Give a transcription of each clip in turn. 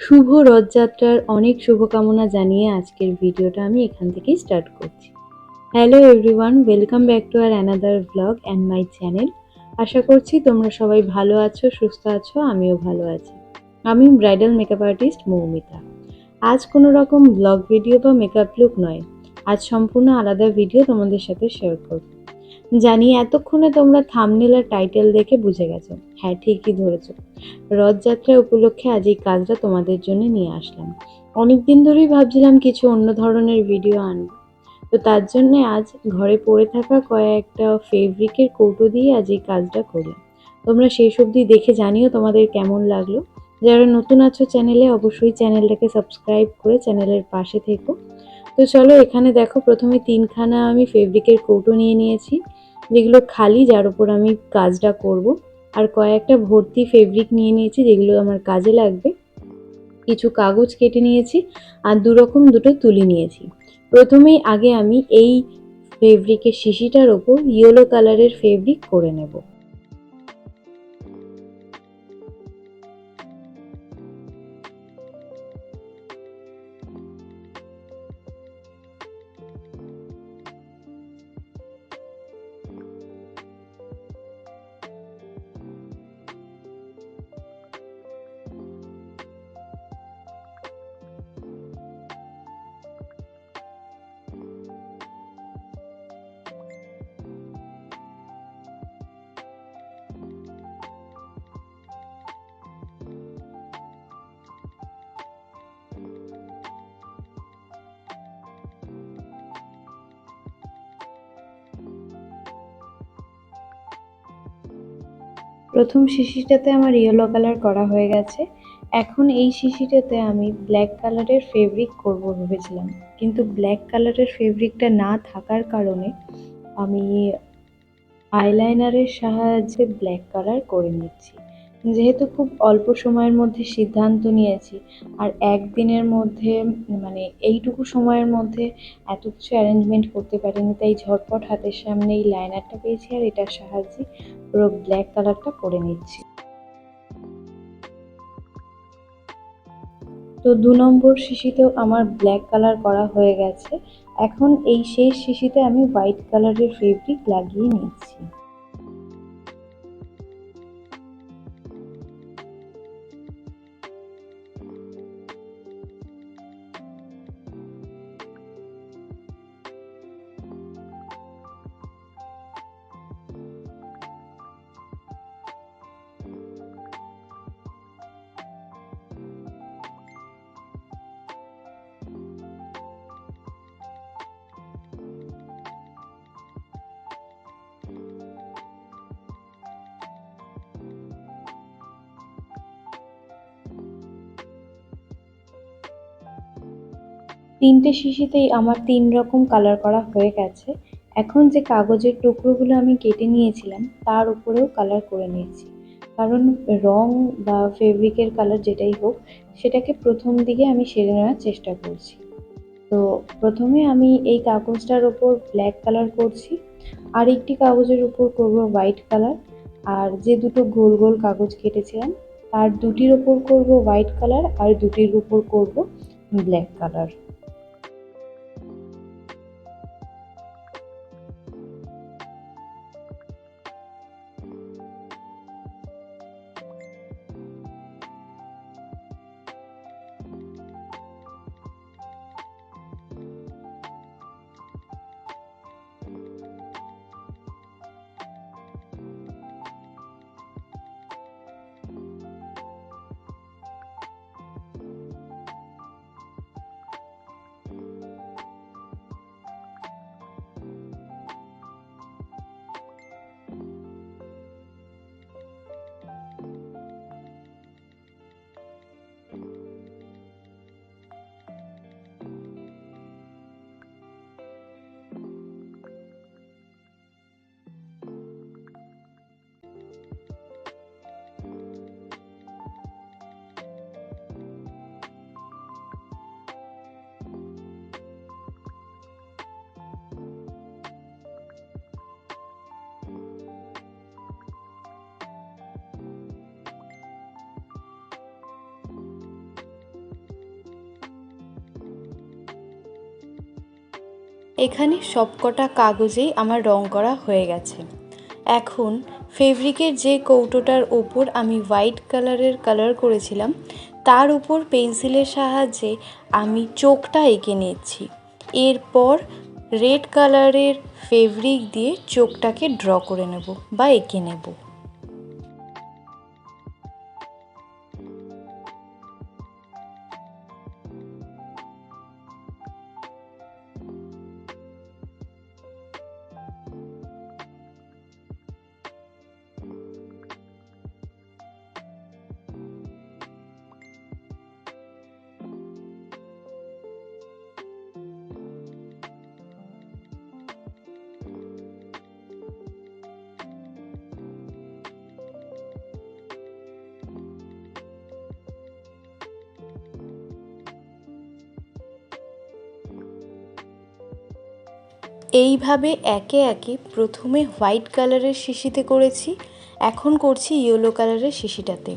শুভ রথযাত্রার অনেক শুভকামনা জানিয়ে আজকের ভিডিওটা আমি এখান থেকেই স্টার্ট করছি। Hello everyone welcome back to our another blog and my channel আশা করছি তোমরা সবাই ভালো আছো, সুস্থ আছো, আমিও ভালো আছি। আমি ব্রাইডাল মেকআপ আর্টিস্ট মৌমিতা। আজ কোনো রকম ব্লগ ভিডিও বা মেকআপ লুক নয়। আজ সম্পূর্ণ আলাদা ভিডিও তোমাদের সাথে শেয়ার করব। জানি এতক্ষণে তোমরা থামনেল আর টাইটেল দেখে বুঝে গেছো। হ্যাঁ ঠিকই ধরেছো। রথযাত্রা উপলক্ষে আজ এই কাজটা তোমাদের জন্য নিয়ে আসলাম। অনেক দিন ধরেই ভাবছিলাম কিছু অন্য ধরনের ভিডিও আনব। তো তার জন্য আজ ঘরে পড়ে থাকা কয়েকটা ফেব্রিকের কৌটো দিয়ে আজ এই কাজটা করলাম। তোমরা সেই সবদি দেখে জানিও তোমাদের কেমন লাগল। যারা নতুন আছো চ্যানেলে অবশ্যই চ্যানেলটাকে সাবস্ক্রাইব করে চ্যানেলের পাশে থেকো। তো চলো এখানে দেখো, প্রথমে তিনখানা আমি ফেব্রিকের কৌটো নিয়ে নিয়েছি। যেগুলো খালি, যার উপর আমি কাজটা করব। আর কয়েকটা ভর্তি ফেব্রিক নিয়ে নিয়েছি, যেগুলো আমার কাজে লাগবে। কিছু কাগজ কেটে নিয়েছি, আর দুরকম দুটো তুলি নিয়েছি। প্রথমেই আগে আমি এই ফেব্রিকের শিশিটার ওপর ইয়েলো কালারের ফেব্রিক করে নেব। প্রথম শিশিটাতে আমার ইয়েলো কালার করা হয়ে গেছে। এখন এই শিশিটাতে আমি ব্ল্যাক কালারের ফেব্রিক করব ভেবেছিলাম। কিন্তু ব্ল্যাক কালারের ফেব্রিকটা না থাকার কারণে আমি আইলাইনারের সাহায্যে ব্ল্যাক কালার করে নিচ্ছি। যেহেতু খুব অল্প সময়ের মধ্যে সিদ্ধান্ত নিয়েছি, আর একদিনের মধ্যে মানে এইটুকু সময়ের মধ্যে এত কিছু অ্যারেঞ্জমেন্ট করতে পারিনি, তাই ঝটপট হাতের সামনে এই লাইনারটা পেয়েছি আর এটার সাহায্যে পুরো ব্ল্যাক কালারটা করে নিচ্ছি। তো দু নম্বর শিশিতেও আমার ব্ল্যাক কালার করা হয়ে গেছে। এখন এই শেষ শিশিতে আমি হোয়াইট কালারের ফেব্রিক লাগিয়ে নিচ্ছি। তিনটে শিশিতেই আমার তিন রকম কালার করা হয়ে গেছে। এখন যে কাগজের টুকরোগুলো আমি কেটে নিয়েছিলাম, তার উপরেও কালার করে নিয়েছি। কারণ রং বা ফেব্রিকের কালার যেটাই হোক, সেটাকে প্রথম দিকে আমি সেরে নেওয়ার চেষ্টা করছি। তো প্রথমে আমি এই কাগজটার ওপর ব্ল্যাক কালার করছি, আর একটি কাগজের উপর করব হোয়াইট কালার আর যে দুটো গোল গোল কাগজ কেটেছিলাম, তার দুটির ওপর করব হোয়াইট কালার আর দুটির উপর করব ব্ল্যাক কালার এখানে সবকটা কাগজেই আমার রং করা হয়ে গেছে। এখন ফেব্রিকের যে কৌটোটার ওপর আমি হোয়াইট কালারের কালার করেছিলাম, তার উপর পেন্সিলের সাহায্যে আমি চোখটা এঁকে নিয়েছি। এরপর রেড কালারের ফেব্রিক দিয়ে চোখটাকে ড্র করে নেব বা এঁকে নেব। এইভাবে একে একে প্রথমে হোয়াইট কালারের শিশিতে করেছি, এখন করছি ইয়েলো কালারের শিশিটাতে।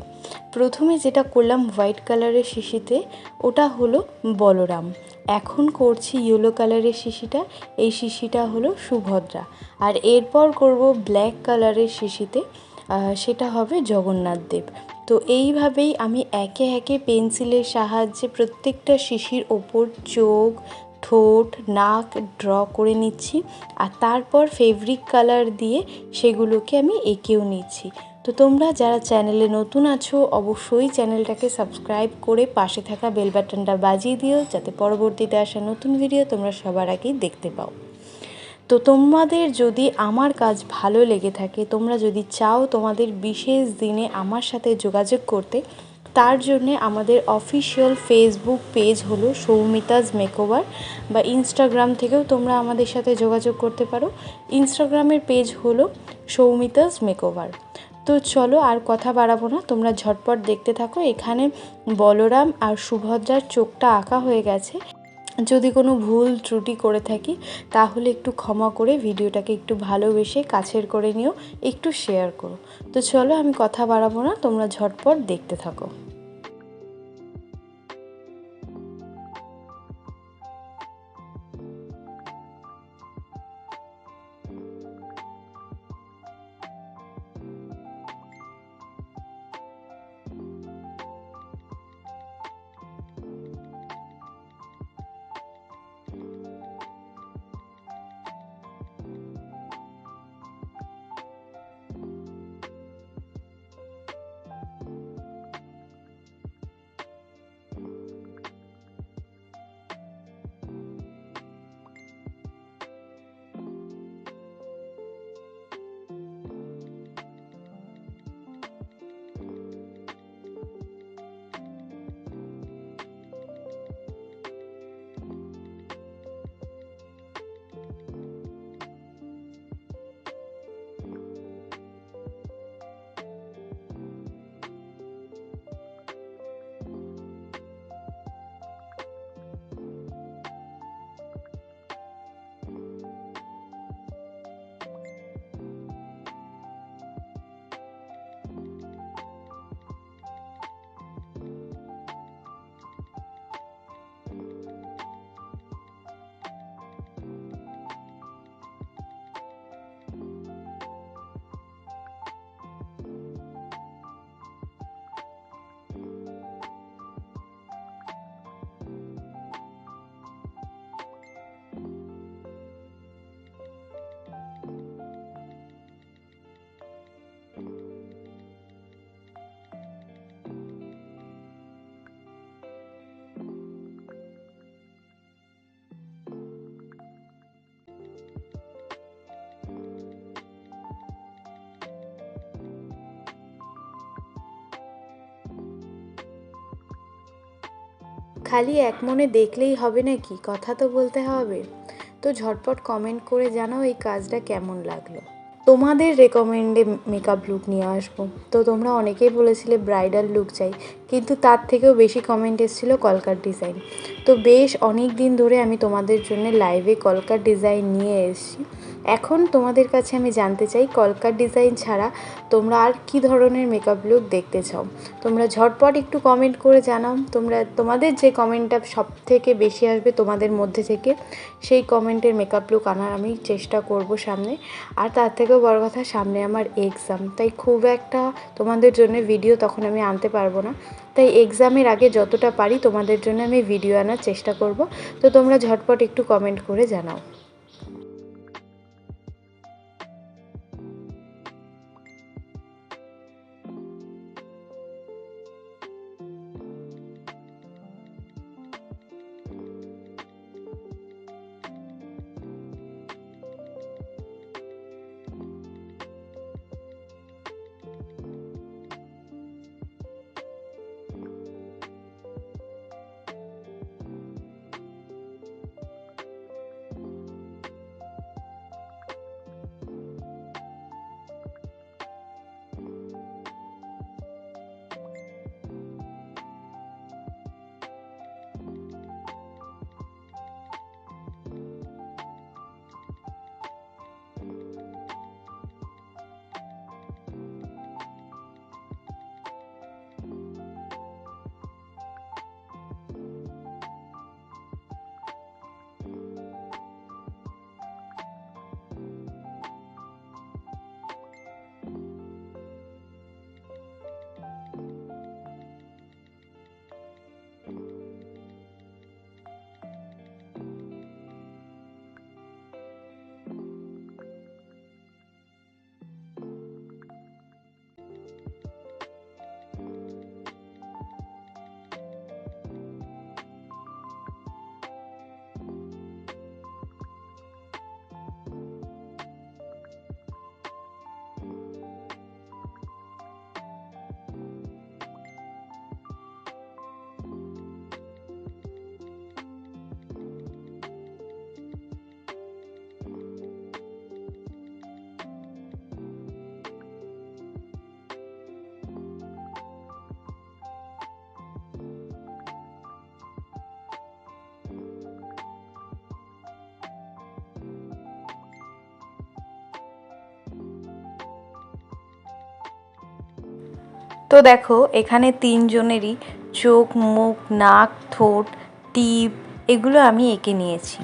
প্রথমে যেটা করলাম হোয়াইট কালারের শিশিতে, ওটা হলো বলরাম। এখন করছি ইয়েলো কালারের শিশিটা, এই শিশিটা হলো সুভদ্রা। আর এরপর করব ব্ল্যাক কালারের শিশিতে সেটা হবে জগন্নাথ দেব। তো এইভাবেই আমি একে একে পেন্সিলের সাহায্যে প্রত্যেকটা শিশির ওপর চোখ ঠোঁট, নাক ড্র করে নিচ্ছি আর তারপর ফেব্রিক কালার দিয়ে সেগুলোকে আমি এঁকেও নিচ্ছি। তো তোমরা যারা চ্যানেলে নতুন আছো, অবশ্যই চ্যানেলটাকে সাবস্ক্রাইব করে পাশে থাকা বেল বাটনটা বাজিয়ে দিও যাতে পরবর্তীতে আসা নতুন ভিডিও তোমরা সবার আগেই দেখতে পাও। তো তোমাদের যদি আমার কাজ ভালো লেগে থাকে, তোমরা যদি চাও তোমাদের বিশেষ দিনে আমার সাথে যোগাযোগ করতে তার জন্যে আমাদের অফিসিয়াল ফেসবুক পেজ হলো সৌমিতাজ মেকওভার বা ইনস্টাগ্রাম থেকেও তোমরা আমাদের সাথে যোগাযোগ করতে পারো। ইনস্টাগ্রামের পেজ হলো সৌমিতাজ মেকওভার। তো চলো আর কথা বাড়াবো না, তোমরা ঝটপট দেখতে থাকো। এখানে বলরাম আর সুভদ্রার চোখটা আঁকা হয়ে গেছে। যদি কোনো ভুল ত্রুটি করে থাকি, তাহলে একটু ক্ষমা করে ভিডিওটাকে একটু ভালোবেসে কাছের করে নিও, একটু শেয়ার করো। তো চলো আমি কথা বাড়াবো না, তোমরা ঝটপট দেখতে থাকো। খালি এক মনে দেখলেই হবে নাকি? কথা তো বলতে হবে। তো ঝটপট কমেন্ট করে জানাও এই কাজটা কেমন লাগল। তোমাদের রেকমেন্ডে মেকআপ লুক নিয়ে আসব। তো তোমরা অনেকেই বলেছিলে ব্রাইডাল লুক চাই। কিন্তু তার থেকেও বেশি কমেন্ট এসেছিল কলকার ডিজাইন তো বেশ অনেক দিন ধরে আমি তোমাদের জন্য লাইভে কলকার ডিজাইন নিয়ে এসেছি। এখন তোমাদের কাছে আমি জানতে চাই, কলকার ডিজাইন ছাড়া তোমরা আর কি ধরনের মেকআপ লুক দেখতে চাও? তোমরা ঝটপট একটু কমেন্ট করে জানাও। তোমরা, তোমাদের যে কমেন্টটা সব থেকে বেশি আসবে তোমাদের মধ্যে থেকে, সেই কমেন্টের মেকআপ লুক আনার আমি চেষ্টা করব সামনে। আর তার থেকেও বড় কথা, সামনে আমার এক্সাম তাই খুব একটা তোমাদের জন্য ভিডিও তখন আমি আনতে পারব না। তাই এক্সামের আগে যতটা পারি তোমাদের জন্য আমি ভিডিও আনার চেষ্টা করব। তো তোমরা ঝটপট একটু কমেন্ট করে জানাও। তো দেখো, এখানে তিনজনেরই চোখ, মুখ, নাক, ঠোঁট, টিপ, এগুলো আমি এঁকে নিয়েছি।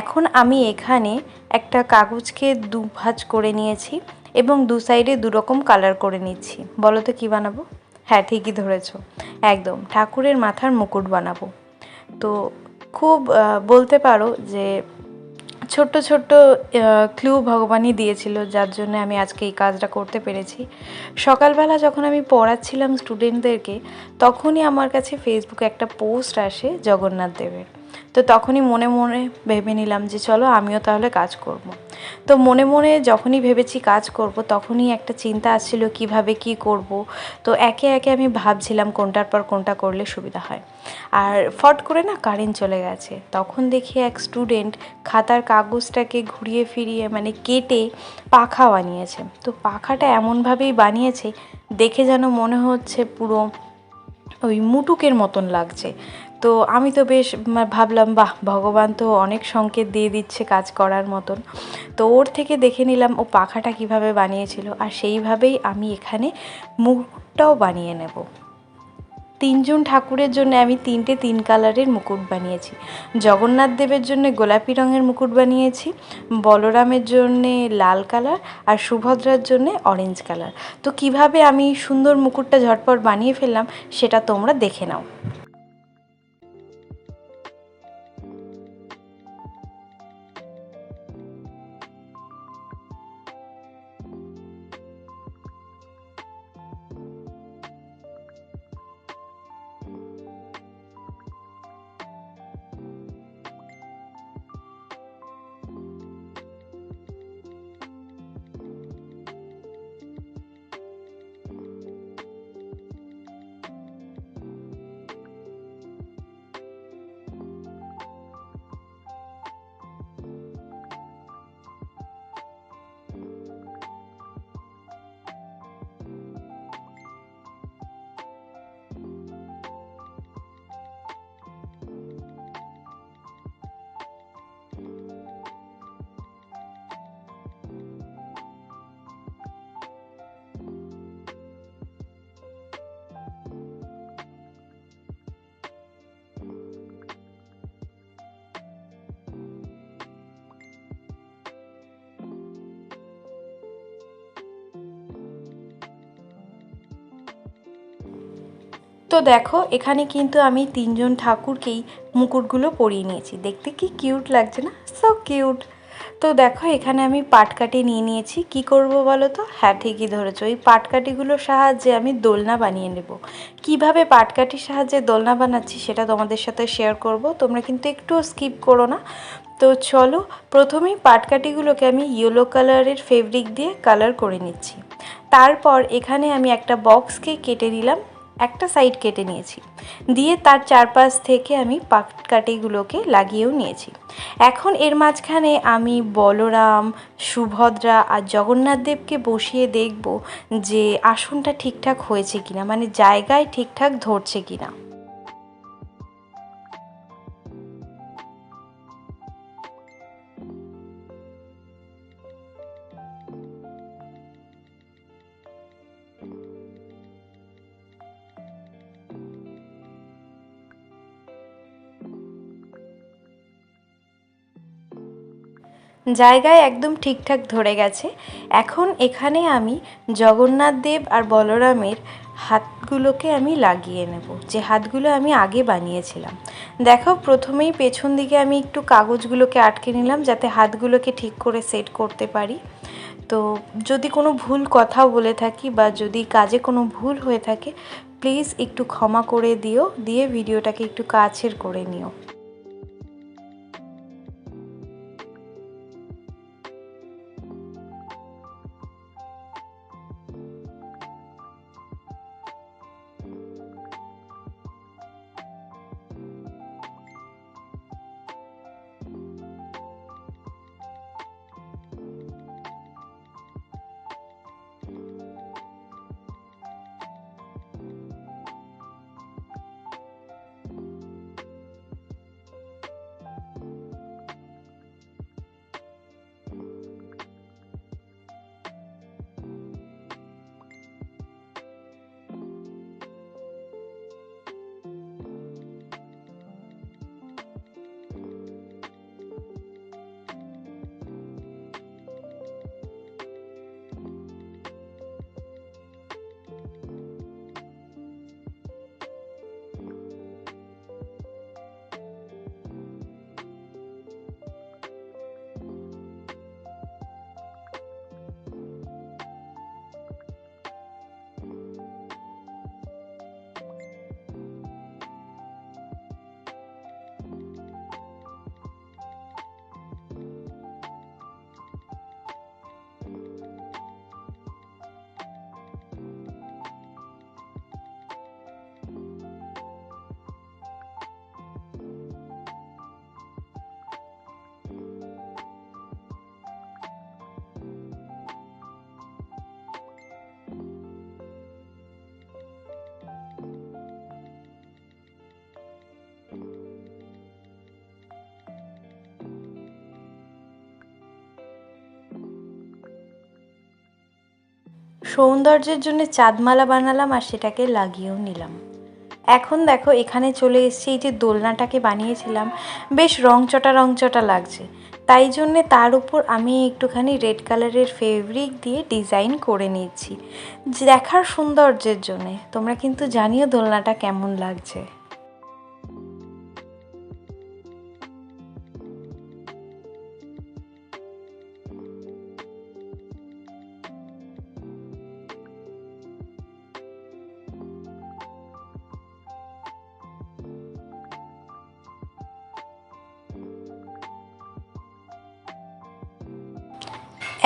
এখন আমি এখানে একটা কাগজকে দু ভাঁজ করে নিয়েছি এবং দু সাইডে দু রকম কালার করে নিচ্ছি। বলো তো কী বানাবো? হ্যাঁ ঠিকই ধরেছো। একদম, ঠাকুরের মাথার মুকুট বানাবো। তো খুব বলতে পারো যে ছোট্ট ছোট্ট ক্লু ভগবানই দিয়েছিল, যার জন্য আমি আজকে এই কাজটা করতে পেরেছি। সকালবেলা যখন আমি পড়াচ্ছিলাম স্টুডেন্টদেরকে তখনই আমার কাছে ফেসবুকে একটা পোস্ট আসে জগন্নাথ দেবের। তো তখনই মনে মনে ভেবে নিলাম যে চলো আমিও তাহলে কাজ করব। তো মনে মনে যখনই ভেবেছি কাজ করব, তখনই একটা চিন্তা আসছিল কীভাবে কি করব। তো একে একে আমি ভাবছিলাম কোনটার পর কোনটা করলে সুবিধা হয়। আর ফট করে না কারেন্ট চলে গেছে। তখন দেখি এক স্টুডেন্ট খাতার কাগজটাকে ঘুরিয়ে ফিরিয়ে মানে কেটে পাখা বানিয়েছে। তো পাখাটা এমনভাবেই বানিয়েছে, দেখে যেন মনে হচ্ছে পুরো ওই মুটুকের মতন লাগছে। তো আমি তো বেশ ভাবলাম, বাহ, ভগবান তো অনেক সংকেত দিয়ে দিচ্ছে কাজ করার মতন। তো ওর থেকে দেখে নিলাম ও পাখাটা কীভাবে বানিয়েছিল। আর সেইভাবেই আমি এখানে মুকুটটাও বানিয়ে নেব। তিনজন ঠাকুরের জন্য আমি তিনটে তিন কালারের মুকুট বানিয়েছি। জগন্নাথ দেবের জন্য গোলাপি রঙের মুকুট বানিয়েছি, বলরামের জন্যে লাল কালার আর সুভদ্রার জন্যে অরেঞ্জ কালার। তো কীভাবে আমি সুন্দর মুকুটটা ঝটপট বানিয়ে ফেললাম সেটা তোমরা দেখে নাও। তো দেখো, এখানে কিন্তু আমি তিনজন ঠাকুরকেই মুকুটগুলো পরিয়ে নিয়েছি। দেখতে কি কিউট লাগছে না? সো কিউট তো দেখো, এখানে আমি পাটকাঠি নিয়ে নিয়েছি। কি করব বলো তো? হ্যাঁ ঠিকই ধরেছো। এই পাটকাঠিগুলোর সাহায্যে আমি দোলনা বানিয়ে নেব। কীভাবে পাটকাঠির সাহায্যে দোলনা বানাচ্ছি সেটা তোমাদের সাথে শেয়ার করব। তোমরা কিন্তু একটুও স্কিপ করো না। তো চলো, প্রথমেই পাটকাঠিগুলোকে আমি ইয়েলো কালারের ফেব্রিক দিয়ে কালার করে নিচ্ছি। তারপর এখানে আমি একটা বক্সকে কেটে নিলাম। একটা সাইড কেটে নিয়েছি। দিয়ে তার চারপাশ থেকে আমি পাটকাঠিগুলোকে লাগিয়েও নিয়েছি। এখন এর মাঝখানে আমি বলরাম, সুভদ্রা আর জগন্নাথ দেবকে বসিয়ে দেখব যে আসনটা ঠিকঠাক হয়েছে কিনা মানে জায়গায় ঠিকঠাক ধরছে কিনা। জায়গায় একদম ঠিকঠাক ধরে গেছে। এখন এখানে আমি জগন্নাথ দেব আর বলরামের হাতগুলোকে আমি লাগিয়ে নেব। যে হাতগুলো আমি আগে বানিয়েছিলাম। দেখো, প্রথমেই পেছন দিকে আমি একটু কাগজগুলোকে আটকে নিলাম যাতে হাতগুলোকে ঠিক করে সেট করতে পারি। তো যদি কোনো ভুল কথা বলে থাকি বা যদি কাজে কোনো ভুল হয়ে থাকে, প্লিজ একটু ক্ষমা করে দিও। দিয়ে ভিডিওটাকে একটু কাছের করে নিও। সৌন্দর্যের জন্য চাঁদমালা বানালাম আর সেটাকে লাগিয়েও নিলাম। এখন দেখো, এখানে চলে এসেছি, এই যে দোলনাটাকে বানিয়েছিলাম। বেশ রংচটা রংচটা লাগছে। তাই জন্যে তার উপর আমি একটুখানি রেড কালারের ফেব্রিক দিয়ে ডিজাইন করে নিয়েছি। দেখার সৌন্দর্যের জন্যে। তোমরা কিন্তু জানিও দোলনাটা কেমন লাগছে।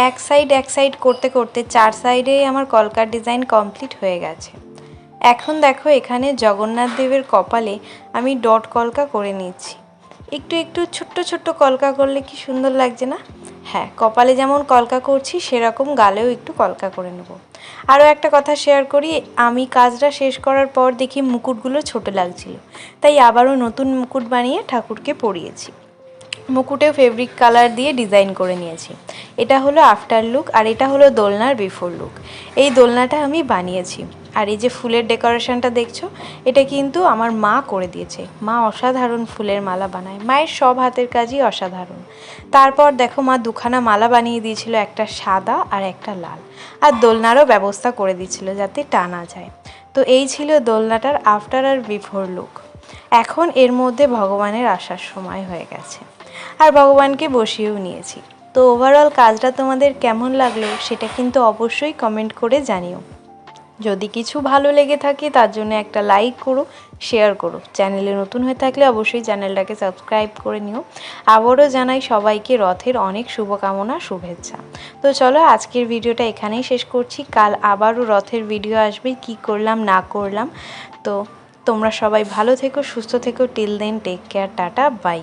এক সাইড এক সাইড করতে করতে চার সাইডেই আমার কলকার ডিজাইন কমপ্লিট হয়ে গেছে। এখন দেখো এখানে জগন্নাথ দেবের কপালে আমি ডট কলকা করে নিচ্ছি। একটু একটু ছোট্ট ছোট্ট কলকা করলে কি সুন্দর লাগছে না? হ্যাঁ কপালে যেমন কলকা করছি, সেরকম গালেও একটু কলকা করে নেব। আরও একটা কথা শেয়ার করি, আমি কাজটা শেষ করার পর দেখি মুকুটগুলো ছোট লাগছিল। তাই আবারও নতুন মুকুট বানিয়ে ঠাকুরকে পরিয়েছি। মুকুটে ফেব্রিক কালার দিয়ে ডিজাইন করে নিয়েছি। এটা হলো আফটার লুক আর এটা হলো দোলনার বিফোর লুক এই দোলনাটা আমি বানিয়েছি। আর এই যে ফুলের ডেকোরেশনটা দেখছ, এটা কিন্তু আমার মা করে দিয়েছে। মা অসাধারণ ফুলের মালা বানায়। মায়ের সব হাতের কাজই অসাধারণ। তারপর দেখো মা দুখানা মালা বানিয়ে দিয়েছিল, একটা সাদা আর একটা লাল। আর দোলনারও ব্যবস্থা করে দিয়েছিল যাতে টানা যায়। তো এই ছিল দোলনাটার আফটার আর বিফোর লুক এখন এর মধ্যে ভগবানের আসার সময় হয়ে গেছে। আর ভগবানকে বসিয়েও নিয়েছি। তো ওভারঅল কাজটা তোমাদের কেমন লাগল সেটা কিন্তু অবশ্যই কমেন্ট করে জানিও। যদি কিছু ভালো লেগে থাকে তার জন্য একটা লাইক করো শেয়ার করো। চ্যানেলে নতুন হয়ে থাকলে অবশ্যই চ্যানেলটাকে সাবস্ক্রাইব করে নিও। আবারও জানাই সবাইকে রথের অনেক শুভকামনা, শুভেচ্ছা। তো চলো আজকের ভিডিওটা এখানেই শেষ করছি। কাল আবারও রথের ভিডিও আসবে, কি করলাম, না করলাম। তো তোমরা সবাই ভালো থেকো, সুস্থ থেকো। Till then take care tata bye